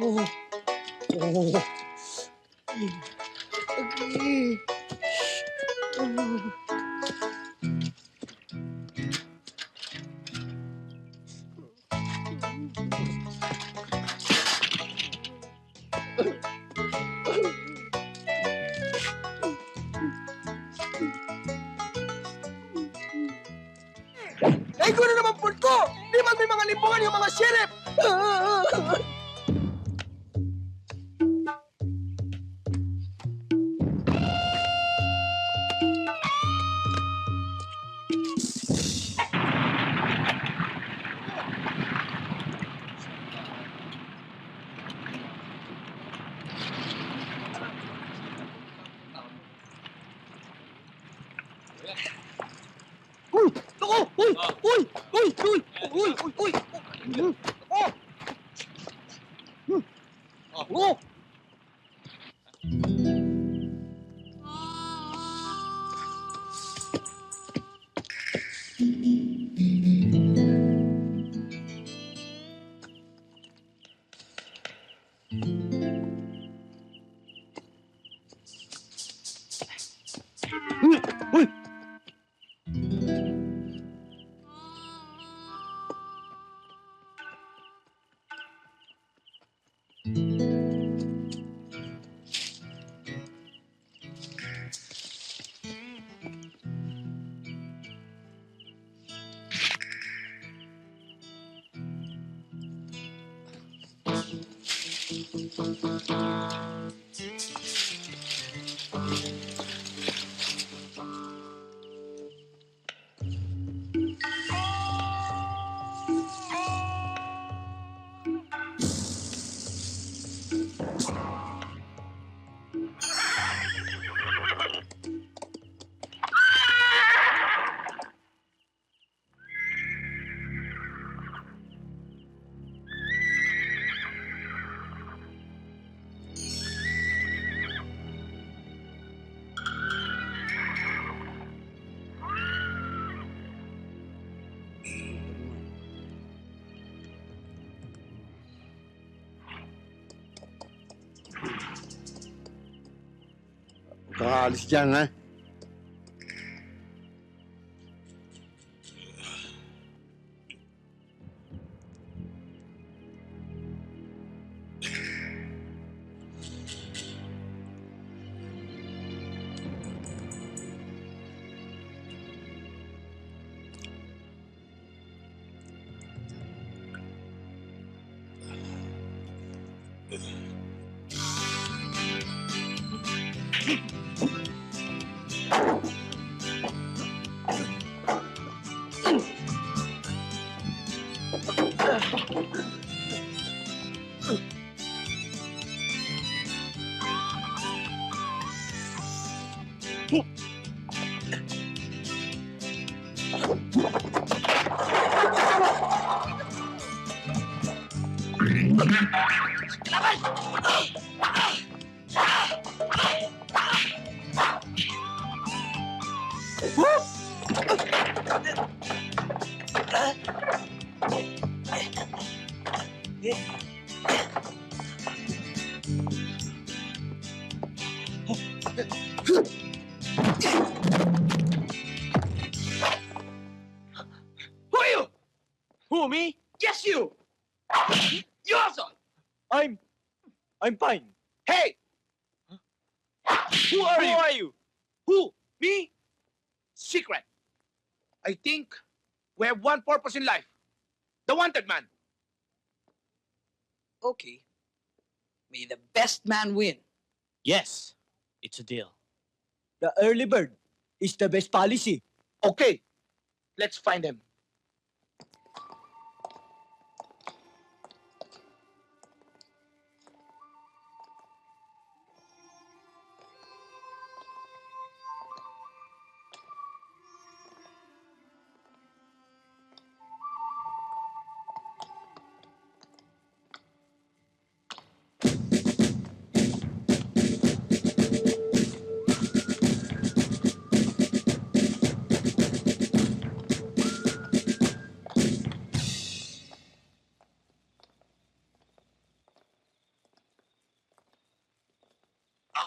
Ay, Uy! Uy! Uy! Uy! Uy! Uy! Uy! Kakaalis dyan, ha? ¡Claval! I think we have one purpose in life. The wanted man. Okay. May the best man win. Yes, it's a deal. The early bird is the best policy. Okay. Let's find him.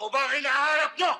Ako ba ang nyo?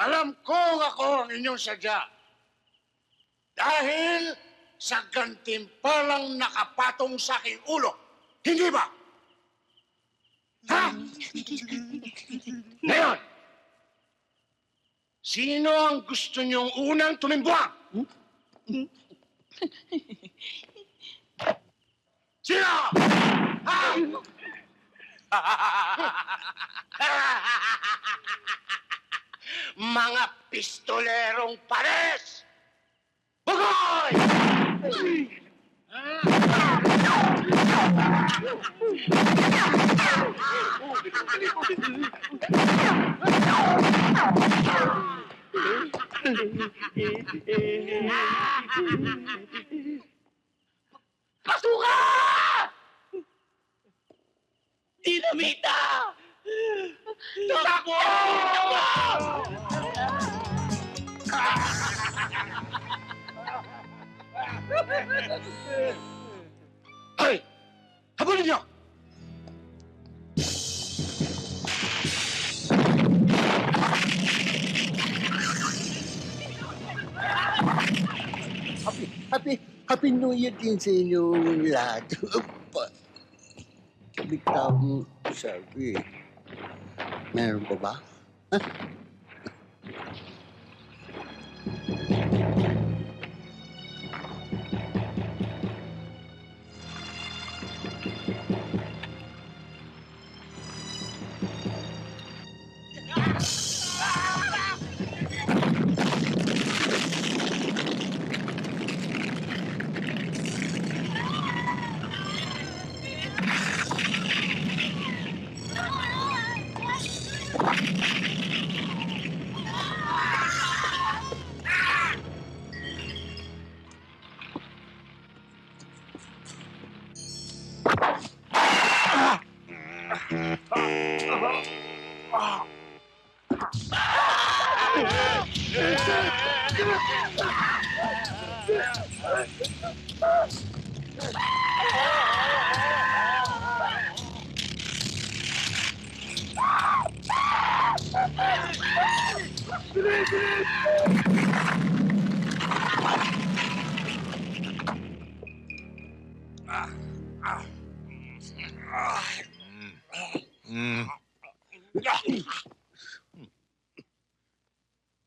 Alam ko ako ang inyong sadya. Dahil sa gantimpalang nakapatong sa aking ulo. Hindi ba? Ha? Ngayon, sino ang gusto niyong unang tumimbuang? Sino? Ha? Mga pistolerong pares! Bugoy! Pasuka! Dinamita! Takbo! Hoy! Habulin niyo! Happy, happy, happy New Year din sa inyong lahat. Mo sabi. Meron pa ハハハハ!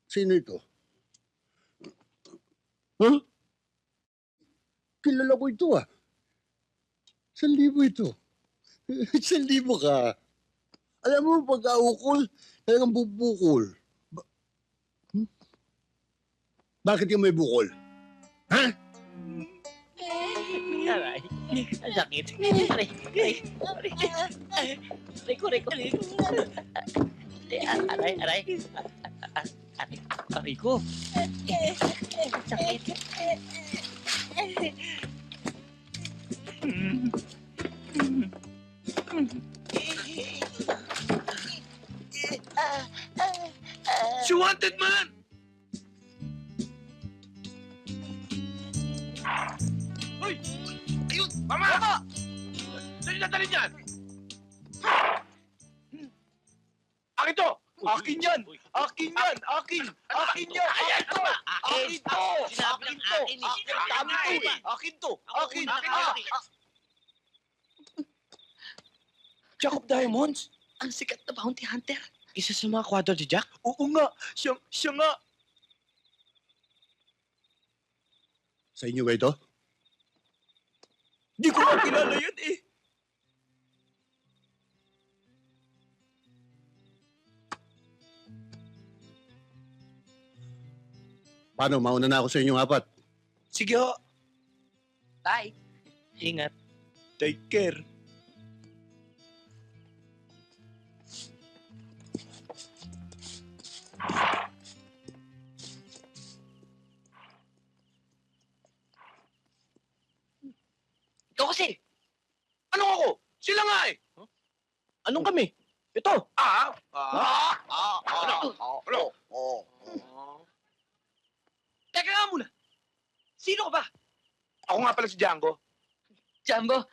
Sino ito? Huh? kilala ko ito ah. Isang libo ito. Isang libo ka. Alam mo, pagka-ukol, talagang bubukol. Ba- Hmm? Bakit ka may bukol? Ha? Aray. Ang sakit. Aray. Aray. Aray. Aray ko, aray ko. Aray, aray. Aray, aray ko. Sakit. Sa mga kwadro ni Jack? Oo nga! Siya, siya nga! Sa inyo ba ito? Di ko nga kilala yan eh! Paano? Mauna na ako sa inyong apat. Sige ho! Bye. Ingat. Take care! Sila nga eh! Anong kami? Ito. Ah! Ah! Ah! Ano? Ano? Teka nga muna! Sino ka ba? Ako nga pala si Django. Jumbo.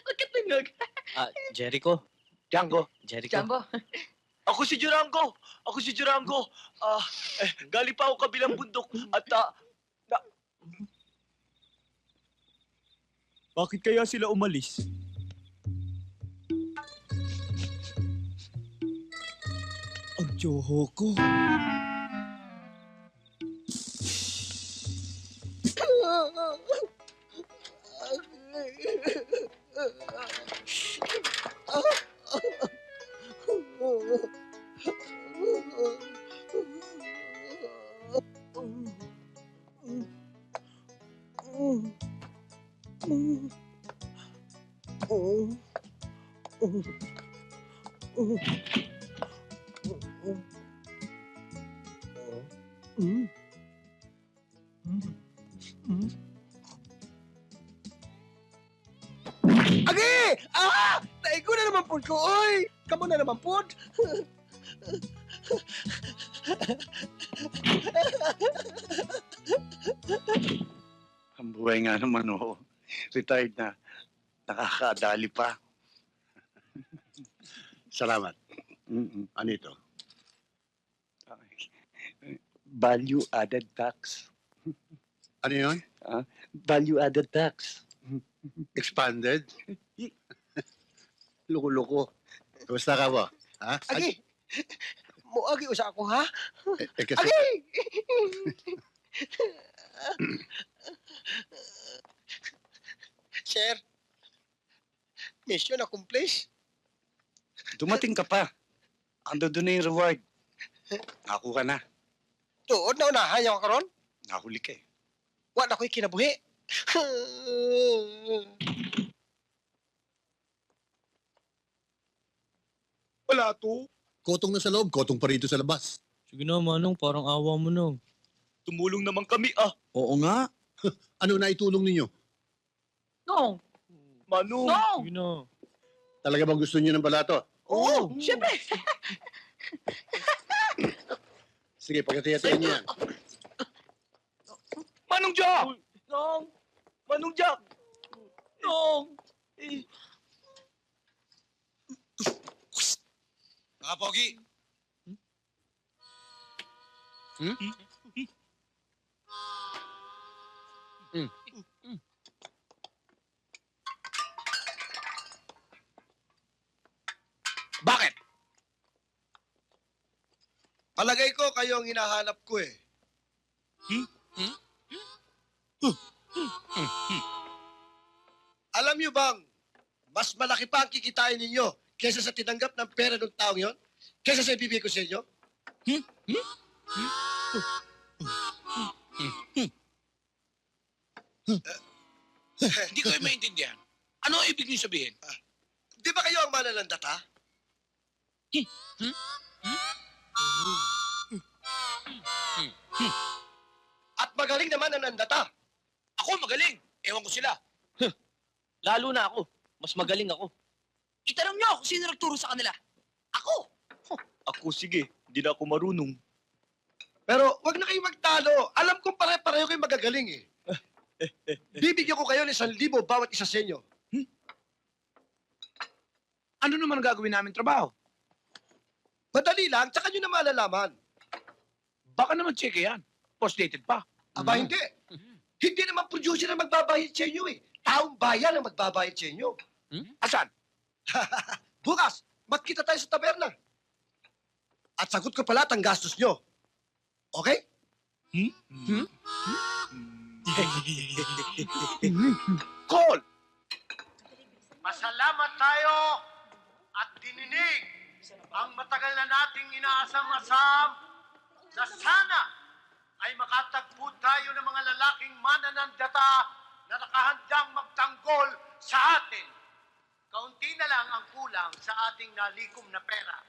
Huwag ka tunog. Ah, Jericho. Django. Jericho. Jumbo. Ako si Durango. Ako si Durango. Ah, eh, galing pa ako kabilang bundok at ah, Bakit kaya sila umalis? Ang joho ko. Nga naman, oo. Retired na. Nakakadali pa. Salamat. Mm-mm. Ano ito? Value added tax. Ano yun? Value added tax. Expanded? Loko-loko. Kamusta ka ba? Ha? Agi! Mo agi usa ako ha? Eh, eh, kasi, Agi! Sir, mission accomplished. Dumating ka pa. Ando doon na yung reward. Ako ka na. Tuod na unahan yung karon. Nahuli ka eh. Wa na ko'y kinabuhi. wala to. kotong na sa loob, kotong pa rito sa labas. Sige na, Manong. Parang awa mo na. Tumulong naman kami ah. Oo nga. Ano na itulong ninyo? No. Manu. No. Sige na. Talaga bang gusto niyo ng balato? Oo. Siyempre. Sige, pagkatiyatayin niyo yan. Manong Jack! Nong! Manong Jack! Nong! Mga pogi. Bakit? Palagay ko kayo ang hinahanap ko eh. bang mas malaki pa ang kikitain ninyo kesa sa tinanggap ng pera ng taong yon? Kesa sa ibibigay ko sa inyo? Hindi ko yung maintindihan. Ano ang ibig niyo sabihin? Di ba kayo ang manalandata? At magaling naman ang nandata. Ako magaling. Ewan ko sila. Lalo na ako. Mas magaling ako. Itanong niyo kung sino nagturo sa kanila. Ako! Ako sige, hindi na ako marunong. Pero wag na kayo magtalo. Alam kong pare-pareho kayo magagaling eh. Bibigyan ko kayo ng isang libo bawat isa sa inyo. Ano naman ang gagawin namin trabaho? Madali lang, tsaka nyo na malalaman. Baka naman cheque yan. Post-dated pa. Aba, hindi. Hindi naman producer ang magbabayad sa inyo eh. Taong bayan ang magbabayad sa inyo. Asan? Bukas, magkita tayo sa taberna. At sagot ko pala ang gastos nyo. Okay? Call! Masalamat tayo at dininig ang matagal na nating inaasam-asam na sana ay makatagpo tayo ng mga lalaking mananandata na nakahandang magtanggol sa atin. Kaunti na lang ang kulang sa ating nalikom na pera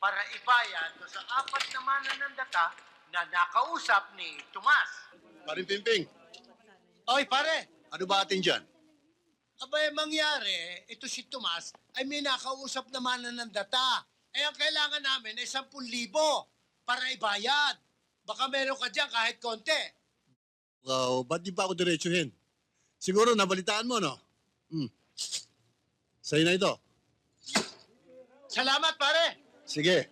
para ibayad do sa apat na mananandata na nakausap ni Tomas. Paring Pimping, Oy, pare! ano ba atin dyan? Abay, mangyari, ito si Tomas ay may nakausap naman na ng data. Eh, ang kailangan namin ay 10,000 para ibayad. Baka meron ka dyan kahit konti. Wow, ba't di pa ako diretsuhin? Siguro nabalitaan mo, no? Hmm. Sa'yo na ito. Salamat, pare! Sige.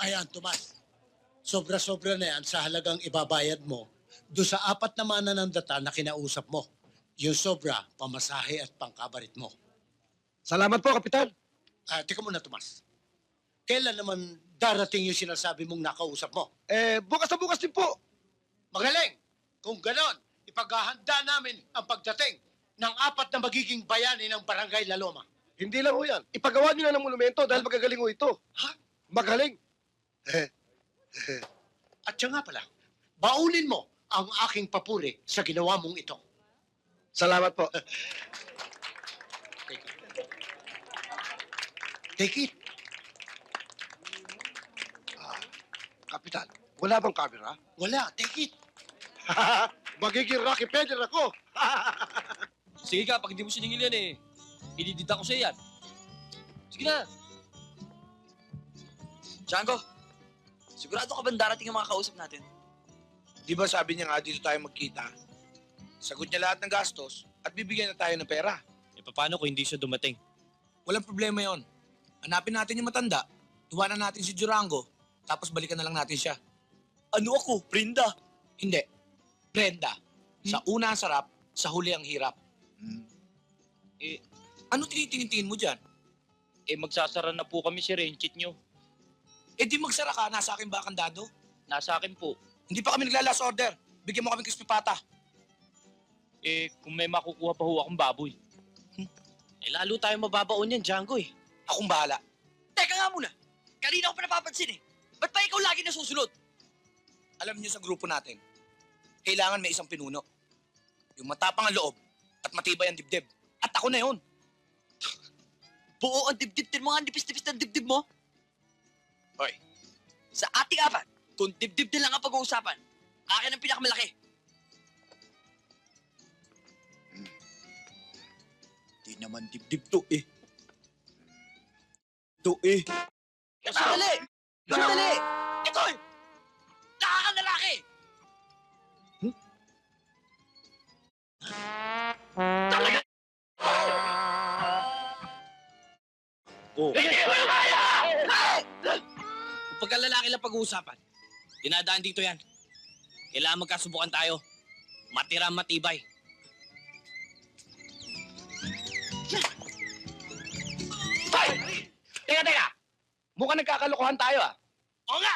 Ayan, Tomas. Sobra-sobra na yan sa halagang ibabayad mo do sa apat na mananandata na kinausap mo. Yung sobra, pamasahe at pangkabarit mo. Salamat po, Kapitan. Ah, tika muna, Tomas. Kailan naman darating yung sinasabi mong nakausap mo? Eh, bukas na bukas din po. Magaling! Kung ganon, ipaghahanda namin ang pagdating ng apat na magiging bayani ng Barangay Laloma. Hindi lang ho yan. Ipagawa nyo na ng monumento dahil magagaling ho ito. Ha? Magaling. At siya nga pala, baunin mo ang aking papuri sa ginawa mong ito. Salamat po. Take it. Take it. Kapitan, wala bang camera? Wala, take it. Magiging Rocky Feder ako. Sige ka, pag hindi mo siningil yan eh. Ididita ko sa'yo yan. Sige na. Django, sigurado ka ba darating ang mga kausap natin? Di ba sabi niya nga dito tayo magkita? Sagot niya lahat ng gastos at bibigyan na tayo ng pera. E paano kung hindi siya dumating? Walang problema yon. Hanapin natin yung matanda, iwanan natin si Durango, tapos balikan na lang natin siya. Ano ako? Prinda? Hindi. Brenda, sa una ang sarap, sa huli ang hirap. Eh, ano tinitingin mo dyan? Eh magsasara na po kami si Renchit nyo. Eh di magsara ka, nasa akin ba kandado? Nasa akin po. Hindi pa kami naglalas order. Bigyan mo kami crispy pata. Eh kung may makukuha pa ho akong baboy. Eh lalo tayo mababaon yan, Django eh. Akong bahala. Teka nga muna, kanina ko pa napapansin eh. Ba't pa ikaw lagi nasusunod? Alam niyo sa grupo natin, kailangan may isang pinuno. Yung matapang ang loob at matibay ang dibdib. At ako na yun. Buo ang dibdib din mga nipis-nipis ng dibdib mo. Hoy. Sa ating apat, kung dibdib din lang ang pag-uusapan, akin ang pinakamalaki. Di naman dibdib to eh. To eh. Sandali! Sandali! Ito eh! Nakakang Kung pagkalalaki lang pag-uusapan, dinadaan dito yan. Kailangan magkasubukan tayo. Matira matibay. Teka, teka. Mukhang nagkakalokohan tayo ah. Oo nga!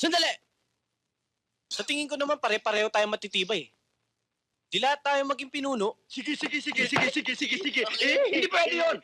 Sandali! Sa tingin ko naman pare-pareho tayo matitibay. Di lahat tayo maging pinuno. Sige, sige, sige, sige, sige, sige, sige. Eh, hindi pwede yun!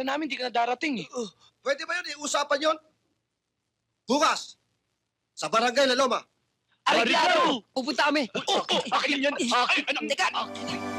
Akala namin di ka na darating eh. Pwede ba yun? Iusapan yun? Bukas, sa barangay La Loma. Arigado! Pupunta kami. Oh, oh, akin yan! Akin! Ano? Teka!